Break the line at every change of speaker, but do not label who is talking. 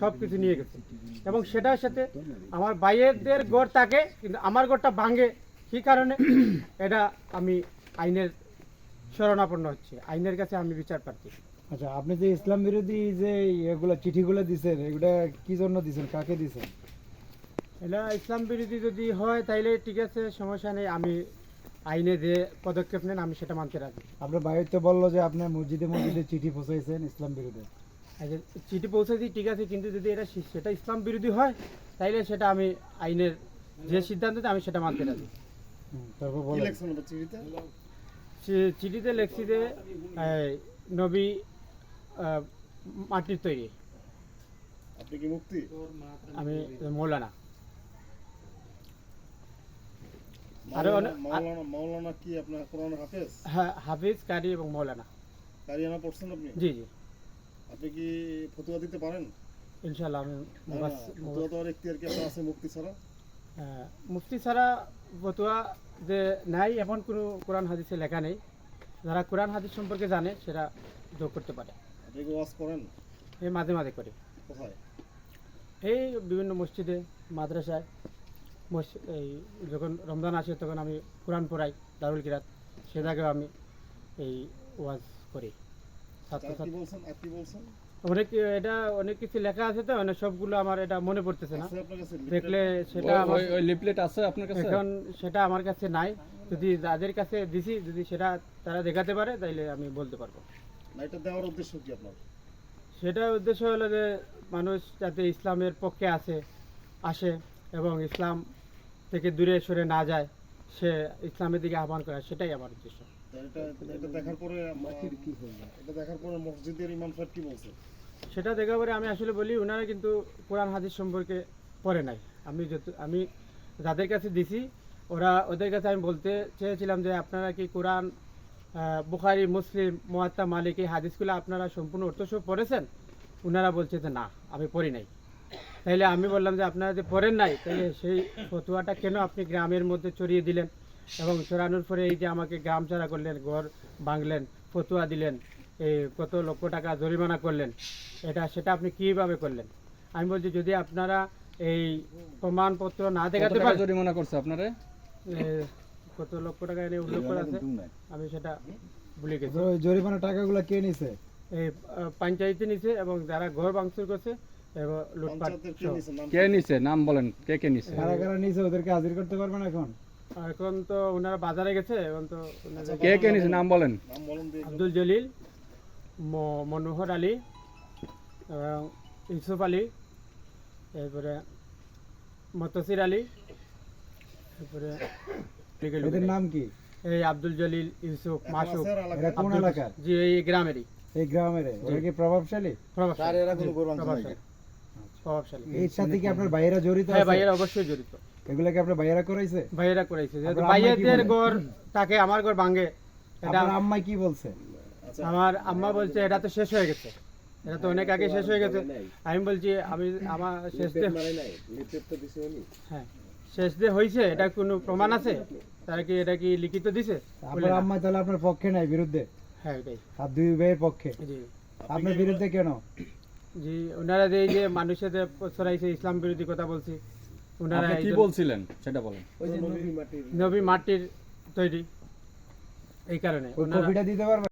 সব কিছু নিয়ে গেছে। এবং সেটার সাথে আমার ভাইয়েরদের গড় থাকে কিন্তু আমার গড়টা ভাঙে। কী কারণে? এটা আমি আইনের শরণাপন্ন হচ্ছে। আইনের কাছে আমি বিচার প্রার্থী।
আচ্ছা আপনি যে ইসলাম বিরোধী যে এগুলো চিঠিগুলো দিছেন এগুলা কি জন্য দিছেন? কাকে দিছেন?
এটা ইসলাম বিরোধী যদি হয় তাইলে ঠিক আছে সমস্যা নেই। আমি আইনে যে পদক্ষেপ নেন আমি সেটা মানতে রাজি।
আপনার বাইরে তো বলল যে আপনার মসজিদে মসজিদে চিঠি পৌঁছাইছেন ইসলাম বিরোধী।
চিঠি পৌঁছে দিই ঠিক আছে কিন্তু যদি এটা সেটা ইসলাম বিরোধী হয় তাইলে সেটা আমি আইনের যে সিদ্ধান্ত আমি সেটা মানতে রাজি।
তারপর
ওটা চিঠিতে?
লেখছি যে নবী মাটির তৈরি।
আপনি কি মুক্তি?
আমি মৌলানা। আরও অনেক-
মাওলানা মাওলানা কি আপনার কোরআন হাফেজ?
হ্যাঁ হাফিজ কারি এবং মৌলানা।
কারিয়ানা পড়ছেন আপনি?
জি জি।
আপনি কি ফতুয়া দিতে পারেন?
ইনশাল্লাহ আমি
ফতুয়া দেওয়ার এখতিয়ার কি আপনার আছে মুক্তি ছাড়া?
আহ, মুফতি ছাড়া ফতোয়া যে নাই এমন কোনো কোরআন হাদিসে লেখা নেই। যারা কোরআন হাদিস সম্পর্কে জানে সেটা যোগ করতে পারে।
আপনি কি ওয়াজ করেন?
এই মাঝে মাঝে করে।
কোথায়?
এই বিভিন্ন মসজিদে মাদ্রাসায়। এই যখন রমজান আসে তখন আমি কোরআন পড়াই দারুল কিরাত। সেটাকেও আমি এই ওয়াজ করি। অনেক এটা অনেক কিছু লেখা আছে তো মানে সবগুলো আমার এটা মনে পড়তেছে না। দেখলে সেটা আমার
ওই লিফলেট আছে আপনার কাছে?
এখন সেটা আমার কাছে নাই। যদি যাদের কাছে দিছি যদি সেটা তারা দেখাতে পারে তাইলে আমি বলতে পারব।
এটা দেওয়ার উদ্দেশ্য কি আপনার?
সেটা উদ্দেশ্য হলো যে মানুষ যাতে ইসলামের পক্ষে আসে আসে এবং ইসলাম থেকে দূরে সরে না যায় সে ইসলামের দিকে আহ্বান করে সেটাই আমার উদ্দেশ্য।
এটা এটা দেখার পরে এটা দেখার পরে মসজিদের ইমাম সাহেব কি বলছে?
সেটা দেখা পরে আমি আসলে বলি ওনারা কিন্তু কোরআন হাদিস সম্পর্কে পড়ে নাই। আমি যত আমি যাদের কাছে দিছি ওরা ওদের কাছে আমি বলতে চেয়েছিলাম যে আপনারা কি কোরআন বুখারি মুসলিম মোয়াত্তা মালিক এই হাদিসগুলো আপনারা সম্পূর্ণ অর্থসহ পড়েছেন? ওনারা বলছে যে না আমি পড়ি নাই। তাইলে আমি বললাম যে আপনারা যে পড়েন নাই তাহলে সেই ফতুয়াটা কেন আপনি গ্রামের মধ্যে ছড়িয়ে দিলেন? এবং ছড়ানোর পরে এই যে আমাকে গ্রাম ছাড়া করলেন ঘর ভাঙলেন ফতুয়া দিলেন এই কত লক্ষ টাকা জরিমানা করলেন এটা সেটা আপনি কীভাবে করলেন? আমি বলছি যদি আপনারা এই প্রমাণপত্র না দেখাতে পারেন
জরিমানা করছে আপনারে?
কত লক্ষ টাকা এনে উল্লেখ করা আছে? আমি সেটা ভুলে গেছি।
ওই জরিমানা টাকাগুলো কে নিছে?
এই পঞ্চায়েতে নিছে এবং যারা ঘর ভাঙচুর করছে এবং লুটপাট
কে
সহ।
নিছে? নাম
কে নিছে? নাম বলেন কে কে নিছে?
কারা কারা নিছে ওদেরকে হাজির করতে পারবেন এখন?
এখন তো ওনারা বাজারে গেছে এখন তো
কে কে নিছে নাম বলেন।
নাম বলেন দিয়ে
আব্দুল জলিল মনোহর আলী এবং ইউসুফ আলী এরপরে মতসির আলী এরপরে
এদের নাম কি?
এই আব্দুল জলিল ইউসুফ মাসুক।
কোন এলাকার?
জি এই গ্রামেরই।
এই গ্রামের ওরা কি প্রভাবশালী?
প্রভাবশালী।
এরা কোনো
প্রভাবশালী। প্রভাবশালী।
এর সাথে কি আপনার ভাইয়েরা জড়িত
হ্যাঁ ভাইয়েরা অবশ্যই জড়িত।
এগুলা কি আপনার ভাইয়েরা করাইছে?
ভাইয়েরা করাইছে যেহেতু
আম্মা
ভাইয়েদের? ঘর তাকে আমার ঘর ভাঙে। এটা
আম্মাই কি বলছে?
আমার আম্মা বলছে এটা তো শেষ হয়ে গেছে। এটা তো অনেক আগে শেষ হয়ে গেছে। আমি বলছি আমি আমার শেষ হ্যাঁ শেষ দিয়ে হয়েছে এটা কোনো প্রমাণ আছে? তারা কি এটা কি লিখিত দিছে?
আপনার আম্মা তাহলে আপনার পক্ষে নাই বিরুদ্ধে?
হ্যাঁ এটাই।
আর দুই ভাইয়ের পক্ষে?
জি।
আপনার বিরুদ্ধে কেন?
জি ওনারা যে মানুষের ছড়াইছে ইসলাম বিরোধী কথা বলছি ওনারা
কি বলছিলেন? সেটা বলেন।
নবী মাটির তৈরি। এই কারণে ওনারা
দিতে পারবেন?